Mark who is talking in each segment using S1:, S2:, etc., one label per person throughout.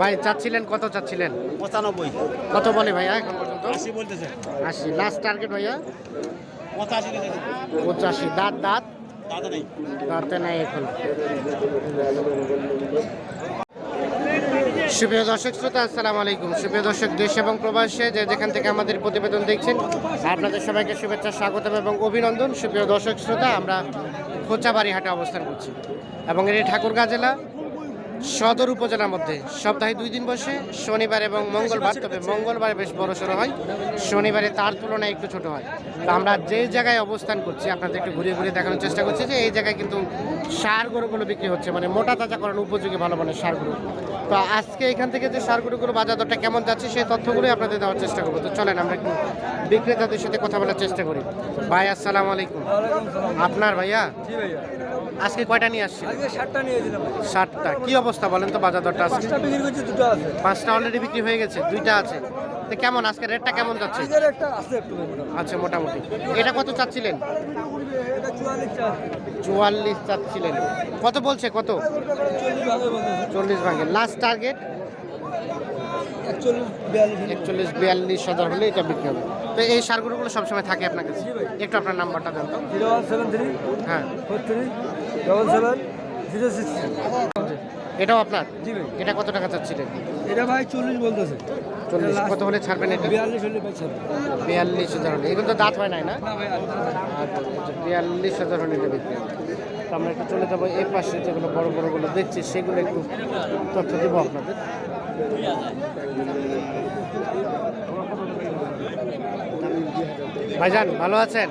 S1: ভাই চাচ্ছিলেন কত চাচ্ছিলেন?
S2: পঁচানব্বই।
S1: কত বলে ভাইয়া এখন পর্যন্ত?
S2: আশি বলতেছে।
S1: আশি। লাস্ট টার্গেট ভাইয়া?
S2: পঁচাশি
S1: পঁচাশি। দাঁত দাঁত? দাঁতে নাই। এখন। সুপ্রিয় দর্শক শ্রোতা আসসালামু আলাইকুম। সুপ্রিয় দর্শক দেশ এবং প্রবাসে যে যেখান থেকে আমাদের প্রতিবেদন দেখছেন আপনাদের সবাইকে শুভেচ্ছা স্বাগতম এবং অভিনন্দন। সুপ্রিয় দর্শক শ্রোতা আমরা খোঁচাবাড়ি হাটে অবস্থান করছি। এবং এটি ঠাকুরগাঁ জেলা। সদর উপজেলার মধ্যে। সপ্তাহে দুই দিন বসে, শনিবার এবং মঙ্গলবার, তবে মঙ্গলবার বেশ বড় সড়ো হয়। শনিবারে তার তুলনায় একটু ছোট হয়। তো আমরা যে জায়গায় অবস্থান করছি, আপনাদের একটু ঘুরিয়ে ঘুরিয়ে দেখানোর চেষ্টা করছি যে এই জায়গায় কিন্তু সার গরুগুলো বিক্রি হচ্ছে মানে মোটা তাজা করার উপযোগী ভালো মানের সার গরু। তো আজকে এখান থেকে যে সার গরুগুলো বাজার দরটা কেমন যাচ্ছে, সেই তথ্যগুলোই আপনাদের দেওয়ার চেষ্টা করব। তো চলেন, আমরা একটু বিক্রেতাদের সাথে কথা বলার চেষ্টা করি। ভাই, আসসালামু আলাইকুম। আপনার ভাইয়া। আজকে কয়টা নিয়ে আসছে
S3: আজকে শার্টটা নিয়েছিলাম
S1: ষাটটা কি অবস্থা বলেন তো বাজার দরটা আজকে?
S3: 5টা বিক্রি করছি দুটো আছে।
S1: পাঁচটা অলরেডি বিক্রি হয়ে গেছে দুইটা আছে। তো কেমন আজকে রেটটা কেমন যাচ্ছে?
S3: আছে।
S1: আচ্ছা মোটামুটি। এটা কত চাচ্ছিলেন?
S3: এটা চুয়াল্লিশ
S1: চাচ্ছিলেন। কত বলছে কত?
S3: চল্লিশ ভাগে বলছে
S1: চল্লিশ ভাঙে। লাস্ট টার্গেট
S3: একচল্লিশ বিয়াল্লিশ
S1: হাজার হলে এটা বিক্রি হবে। তো এই সারগুলোগুলো সবসময় থাকে আপনার কাছে? একটু আপনার নাম্বারটা দেন তো।
S3: জিরো ওয়ান সেভেন থ্রি
S1: হ্যাঁ।
S3: Four three double seven zero six
S1: এটাও আপনার?
S3: জি ভাই।
S1: এটা কত টাকা চাচ্ছিলেন?
S3: এটা ভাই চল্লিশ বলতেছে।
S1: চল্লিশ। কত হলে ছাড়বেন এটা?
S3: বিয়াল্লিশ হলে
S1: বিয়াল্লিশ হাজার হলে। এগুলো তো দাঁত হয় নাই না?
S3: আর
S1: আচ্ছা আচ্ছা, বিয়াল্লিশ হাজার হলে এটা বিক্রি আমরা একটু চলে যাব। এই পাশে যেগুলো বড় বড়গুলো দেখছি সেগুলো একটু তথ্য দেবো আপনাদের। ভাইজান ভালো আছেন?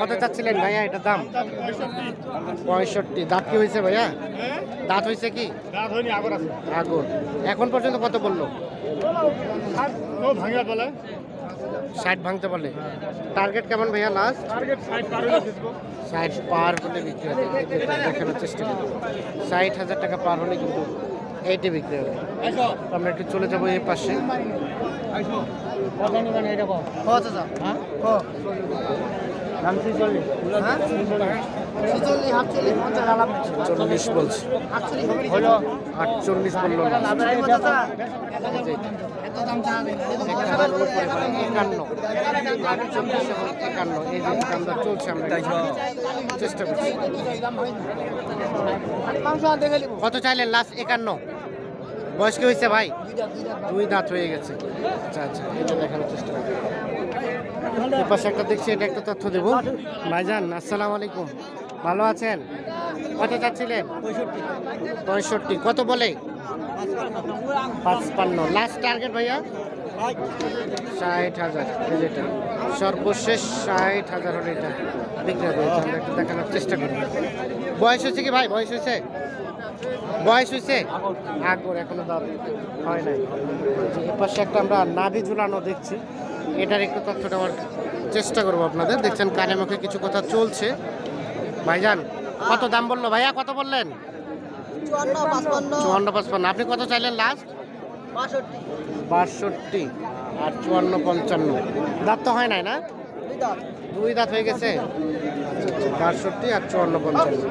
S1: কত চাচ্ছিলেন ভাইয়া এটার দাম? পঁয়ষট্টি। দাঁত কি হয়েছে ভাইয়া? দাঁত হয়েছে কি? আগুন এখন পর্যন্ত কত বলল?
S2: বলে।
S1: ষাট ভাঙতে বলে। টার্গেট কেমন ভাইয়া লাস্ট ষাট পার হলে বিক্রি হবে। দেখানোর চেষ্টা করি ষাট হাজার টাকা পার হলে কিন্তু এইটি বিক্রি হবে। আমরা একটু চলে যাব এই পাশে। বলছি। বলল এই যে দামটা চলছে আমরা চেষ্টা করছি। কত চাইলেন? লাস্ট একান্ন। বয়স কি হয়েছে ভাই? দুই দাঁত হয়ে গেছে। আচ্ছা আচ্ছা এটা দেখানোর চেষ্টা করি পাশে একটা দেখছি, এটা একটা তথ্য দেবো। ভাইজান, আসসালামু আলাইকুম। ভালো আছেন? কত চাচ্ছিলেন? পঁয়ষট্টি। কত বলে? পাঁচপান্ন। লাস্ট টার্গেট ভাইয়া? ষাট হাজার। এই যেটা সর্বশেষ ষাট হাজার হলে এটা একটু দেখানোর চেষ্টা করি বয়স হয়েছে কি ভাই? বয়স হয়েছে? বয়স হয়েছে আগর। এখনও দাঁত হয় নাই। এ পাশে একটা আমরা নাভি ঝুলানো দেখছি। এটার একটু তথ্য দেওয়ার চেষ্টা করব আপনাদের। দেখছেন কানে মুখে কিছু কথা চলছে। ভাইজান কত দাম বলল? ভাইয়া কত বললেন?
S3: চুয়ান্ন পাঁচপান্ন।
S1: আপনি কত চাইলেন লাস্ট
S3: বাষট্টি।
S1: আর চুয়ান্ন পঞ্চান্ন। দাঁত তো হয় নাই না? দুই দাঁত হয়ে গেছে। আচ্ছা, বাষট্টি আর চুয়ান্ন পঞ্চান্ন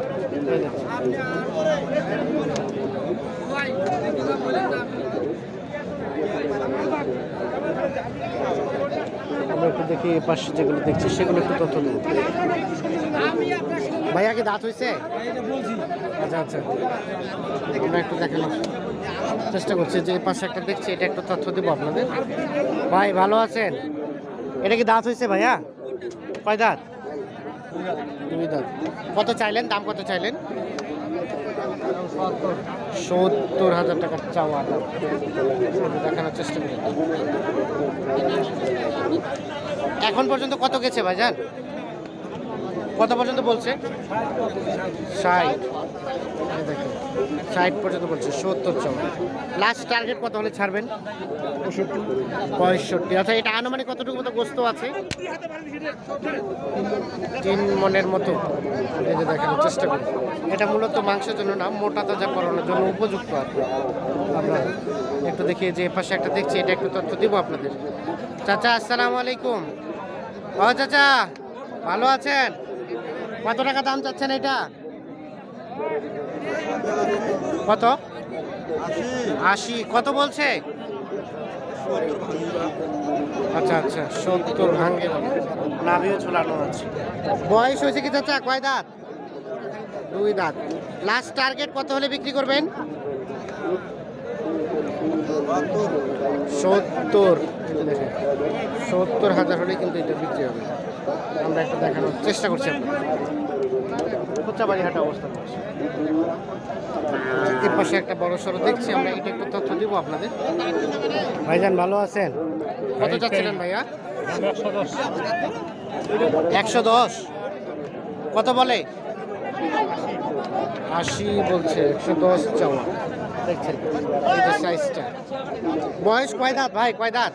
S1: একটু দেখি পাশে যেগুলো দেখছি সেগুলো একটু তথ্য দেবো ভাইয়া কি দাঁত হয়েছে আচ্ছা আচ্ছা। একটু দেখানোর চেষ্টা করছি যে পাশে একটা দেখছি এটা একটু তথ্য দেবো আপনাদের। ভাই ভালো আছেন? এটা কি দাঁত হয়েছে ভাইয়া? কয় দাঁত? কত চাইলেন? দাম কত চাইলেন? সত্তর হাজার টাকা চাওয়া। দেখানোর চেষ্টা করি এখন পর্যন্ত কত গেছে ভাই যান কত পর্যন্ত বলছে? ষাট। দেখেন। ষাট পর্যন্ত বলছে, সত্তর চাওয়া লাস্ট টার্গেট কত হলে ছাড়বেন? পঁয়ষট্টি। আচ্ছা এটা আনুমানিক কতটুকু মতো গোস্ত আছে? তিন মনের মতো। যে দেখানোর চেষ্টা করি এটা মূলত মাংসের জন্য না, মোটা তাজা করানোর জন্য উপযুক্ত আর। আমরা একটু দেখি যে পাশে একটা দেখছি, এটা একটু তথ্য দিব আপনাদের। চাচা, আসসালামু আলাইকুম। ও চাচা, ভালো আছেন? কত টাকা দাম চাচ্ছেন এটা? কত? আশি। কত বলছে? আচ্ছা আচ্ছা সত্তর ভাঙ্গে নাভিও ঝুলানো আছে। বয়স হয়েছে কি চাচা? কয় দাঁত? দুই দাঁত। লাস্ট টার্গেট কত হলে বিক্রি করবেন? সত্তর। সত্তর হাজার হলে কিন্তু এটা বিক্রি হবে। আমরা একটা দেখানোর চেষ্টা করছি হাটে অবস্থান করছি। এর পাশে একটা বড় সড়ো দেখছি আমরা এটা একটু তথ্য দিব আপনাদের। ভাইজান ভালো আছেন? কত চাচ্ছিলেন ভাইয়া?
S2: একশো দশ
S1: একশো দশ। কত বলে? আশি বলছে একশো দশ চাওয়া। দেখছেন? সাইজটা বয়স কয় দাঁত ভাই? কয় দাঁত?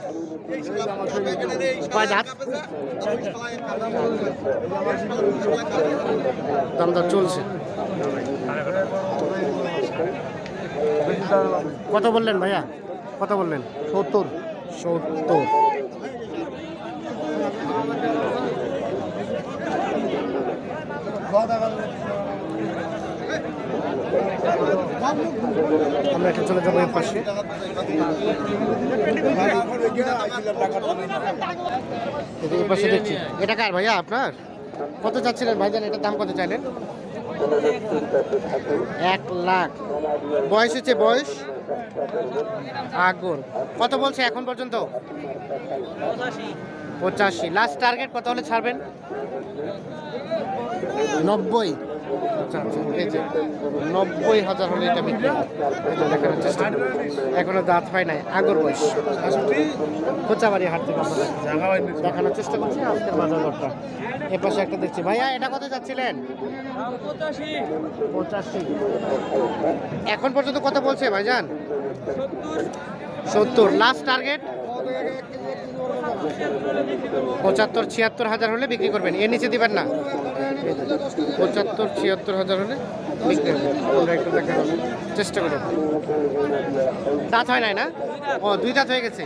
S1: কয় দাঁত? দাম দর চলছে। কত বললেন ভাইয়া? কত বললেন? সত্তর। সত্তর। আমরা একটু চলে যাব এর পাশে। এর পাশে দেখছি। এটা কার ভাইয়া আপনার? কত চাচ্ছিলেন ভাইজান? এটার দাম কত চাইলেন? এক লাখ। বয়স হচ্ছে বয়স? আগর কত বলছে এখন পর্যন্ত? পঁচাশি। লাস্ট টার্গেট কত হলে ছাড়বেন? নব্বই। আচ্ছা আচ্ছা এই যে নব্বই হাজার হলে এটা বিক্রি যে দেখানোর চেষ্টা করি। এখনও দাঁত হয় নাই আগর বয়স। কোচাবাড়ি হাট থেকে দেখানোর চেষ্টা করছি আজকের বাজার দরটা। এ পাশে একটা দেখছি। ভাইয়া এটা কত যাচ্ছিলেন? পঁচাশি। এখন পর্যন্ত কত বলছে ভাই ভাইজান? সত্তর। লাস্ট টার্গেট পঁচাত্তর ছিয়াত্তর হাজার হলে বিক্রি করবেন। এর নিচে দিবেন না। পঁচাত্তর, ছিয়াত্তর হাজার হলে বিক্রি হবে। আমরা একটু চেষ্টা করব। দাঁত হয় নাই না? ও, দুই দাঁত হয়ে গেছে।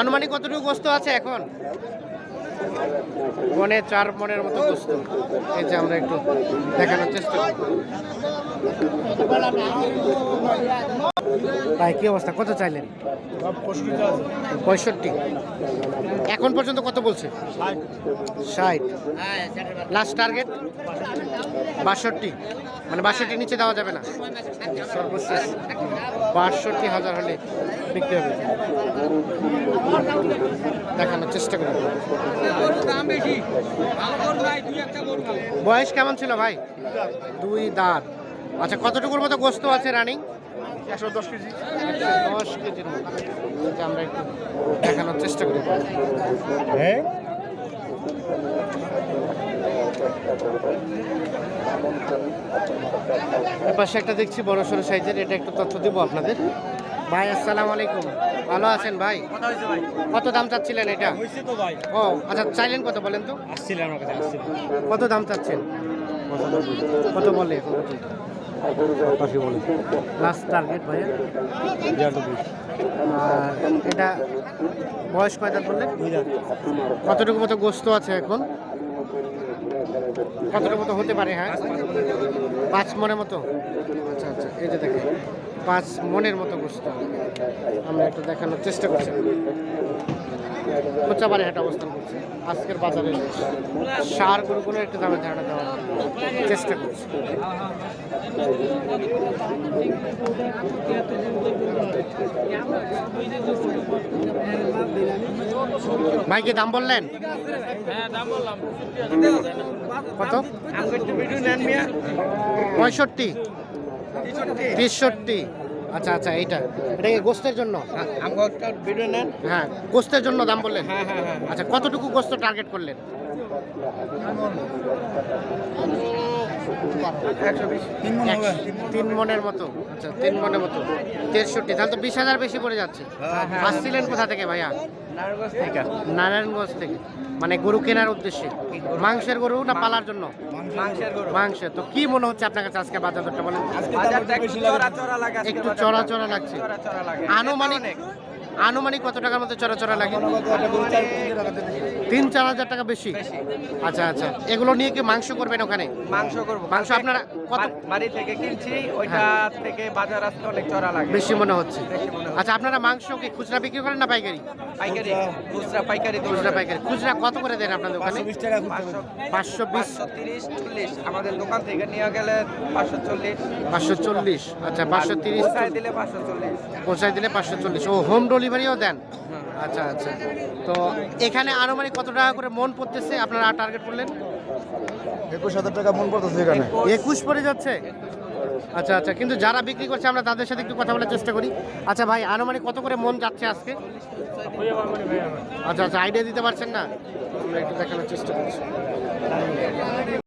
S1: আনুমানিক কতটুকু বস্তু আছে এখন? মনে চার মনের মতো গোস্ত এই যে আমরা একটু দেখানোর চেষ্টা ভাই, কি অবস্থা? কত চাইলেন? পঁয়ষট্টি। এখন পর্যন্ত কত বলছে? ষাট। লাস্ট টার্গেট বাষট্টি। মানে বাষট্টি নিচে দেওয়া যাবে না। সর্বশেষ বাষট্টি হাজার হলে বিক্রি হবে। দেখানোর চেষ্টা করি বয়স কেমন ছিল ভাই? দুই দাঁত। আচ্ছা কতটুকুর মতো গোস্ত আছে রানিং?
S2: একশো দশ কেজি।
S1: দশ কেজির মতো। আমরা একটু দেখানোর চেষ্টা করি।
S2: হ্যাঁ?
S1: পাশে একটা দেখছি বড় সড়ো সাইজের এটা একটু তথ্য দিব আপনাদের। ভাই আসসালামু আলাইকুম। ভালো আছেন ভাই? কত দাম চাচ্ছিলেন এটা? ও আচ্ছা চাইলেন কত বলেন তো?
S2: আসছিলেন আমার কাছে
S1: কত দাম চাচ্ছেন? কত বলে? লাস্ট টার্গেট ভাইয়া এটা বয়স কয় দাঁত বললেন? কতটুকু মতো গোস্ত আছে এখন? কতটুকু মতো হতে পারে হ্যাঁ? পাঁচ মনের মতো। আচ্ছা আচ্ছা এই যে দেখেন, পাঁচ মনের মতো গোস্ত। আমরা একটু দেখানোর চেষ্টা করছি। কোচাবাড়ি হাট অবস্থান করছি। আজকের বাজারে সার গরুগুলো একটু দামে ধারণা দেওয়ার চেষ্টা করছি। ভাই কি দাম বললেন কত? পঁয়ষট্টি। তেষট্টি আচ্ছা আচ্ছা এইটা। এটা কি গোস্তের জন্য?
S3: নেন।
S1: হ্যাঁ গোস্তের জন্য দাম বললেন?
S3: হ্যাঁ হ্যাঁ হ্যাঁ।
S1: আচ্ছা কতটুকু গোস্ত টার্গেট করলেন?
S3: একশো
S1: তিন মনের মতো। আচ্ছা তিন মনের মতো। তেষট্টি তাহলে তো বিশ হাজার বেশি পড়ে যাচ্ছে।
S3: হ্যাঁ, হ্যাঁ।
S1: আসছিলেন কোথা থেকে ভাইয়া?
S3: নারায়ণগঞ্জ থেকে?
S1: নারায়ণগঞ্জ থেকে। মানে গরু কেনার উদ্দেশ্যে? মাংসের গরু না পালার জন্য?
S3: মাংসের গরু।
S1: মাংসের তো কি মনে হচ্ছে আপনার কাছে আজকে বাজার দরটা বলেন
S3: বাজারটা একটু চড়া চড়া
S1: একটু চড়া চড়া লাগছে। আনুমানিক। আনুমানিক কত টাকার মতো চড়া চড়া লাগে? তিন চার হাজার টাকা বেশি? আচ্ছা আচ্ছা। এগুলো নিয়ে কি মাংস করবেন ওখানে?
S3: মাংস করব।
S1: মাংস আপনারা কত-
S3: বাড়ি থেকে কিনছি ওইটা থেকে বাজার আসতে অনেক চড়া লাগে।
S1: বেশি মনে হচ্ছে।
S3: হয়।
S1: আচ্ছা আপনারা মাংস কি খুচরা বিক্রি করেন না পাইকারি?
S3: পাইকারি খুচরা পাইকারি
S1: খুচরা পাইকারি। খুচরা কত করে দেন আপনাদের ওখানে?
S3: পাঁচশো
S1: পাঁচশো বিশ।
S3: পাঁচশো তিরিশ চল্লিশ। আমাদের দোকান থেকে নিয়ে গেলে পাঁচশো চল্লিশ।
S1: পাঁচশো চল্লিশ। আচ্ছা পাঁচশো তিরিশ।
S3: দিলে পাঁচশো চল্লিশ।
S1: পৌঁছায় দিলে পাঁচশো চল্লিশ। ও হোম ডেলিভারিও দেন। আচ্ছা আচ্ছা। তো এখানে আনুমানিক কত টাকা করে মন পড়তেছে? আপনারা টার্গেট করলেন?
S2: একুশ হাজার টাকা মন পড়তেছে এখানে।
S1: একুশ পড়ে যাচ্ছে? আচ্ছা আচ্ছা। কিন্তু যারা বিক্রি করছে আমরা তাদের সাথে একটু কথা বলার চেষ্টা করি। আচ্ছা ভাই আনুমানিক কত করে মন যাচ্ছে আজকে? আচ্ছা আচ্ছা আইডিয়া দিতে পারছেন না? আমরা একটু দেখানোর চেষ্টা করছি।